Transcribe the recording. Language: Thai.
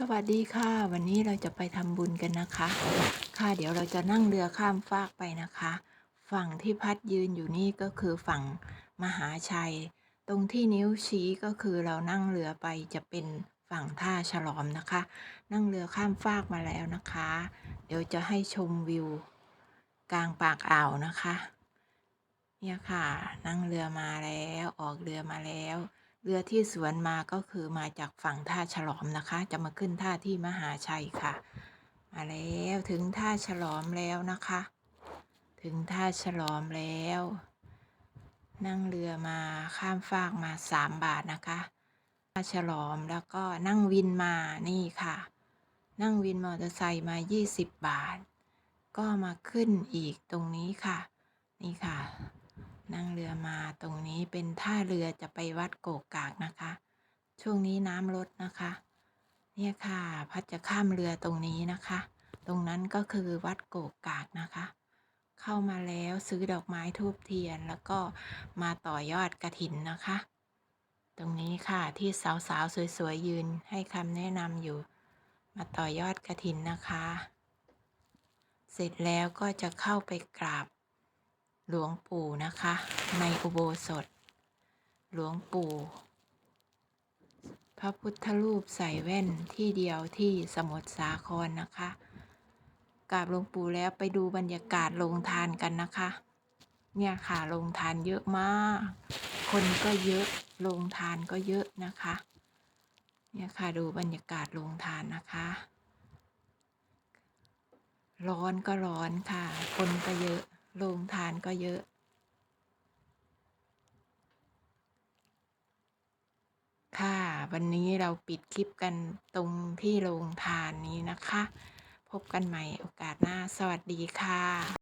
สวัสดีค่ะ วันนี้เราจะไปทำบุญกันนะคะ ค่ะเดี๋ยวเราจะนั่งเรือข้ามฟากไปนะคะ ฝั่งที่พัดยืนอยู่นี่ก็คือฝั่งมหาชัย ตรงที่นิ้วชี้ก็คือเรานั่งเรือไปจะเป็นฝั่งท่าฉลอมนะคะ นั่งเรือข้ามฟากมาแล้วนะคะ เดี๋ยวจะให้ชมวิว กลางปากอ่าวนะคะ เนี่ยค่ะ นั่งเรือมาแล้วออกเรือมาแล้ว เรือที่สวนมาก็คือมาจากฝั่งท่าฉลอมนะคะ จะมาขึ้นท่าที่มหาชัยค่ะ มาแล้วถึงท่าฉลอมแล้วนะคะ ถึงท่าฉลอมแล้ว นั่งเรือมาข้ามฟากมาสามบาทนะคะท่าฉลอมแล้วก็นั่งวินมานี่ค่ะ นั่งวินมอเตอร์ไซค์มา 20 บาท ก็มาขึ้นอีกตรงนี้ค่ะ นี่ค่ะ นั่งเรือมาตรงนี้เป็นท่าเรือจะไปวัดโกกกากนะคะ ช่วงนี้น้ำลดนะคะ เนี่ยค่ะ พัดจะข้ามเรือตรงนี้นะคะ ตรงนั้นก็คือวัดโกกกากนะคะ เข้ามาแล้วซื้อดอกไม้ทูบเทียนแล้วก็มาต่อยอดกระถินนะคะ ตรงนี้ค่ะที่สาวๆสวยๆยืนให้คำแนะนำอยู่ มาต่อยอดกระถินนะคะ เสร็จแล้วก็จะเข้าไปกราบ หลวงปู่นะคะ ในอุโบสถ หลวงปู่ พระพุทธรูปใส่แว่นที่เดียวที่สมุทรสาครนะคะกราบหลวงปู่แล้วไปดูบรรยากาศโรงทานกันนะคะ เนี่ยค่ะโรงทานเยอะมาก คนก็เยอะโรงทานก็เยอะนะคะ เนี่ยค่ะดูบรรยากาศโรงทานนะคะ ร้อนก็ร้อนค่ะ คนก็เยอะ โรงทานก็เยอะ ค่ะ วันนี้เราปิดคลิปกันตรงที่โรงทานนี้นะคะ พบกันใหม่โอกาสหน้า สวัสดีค่ะ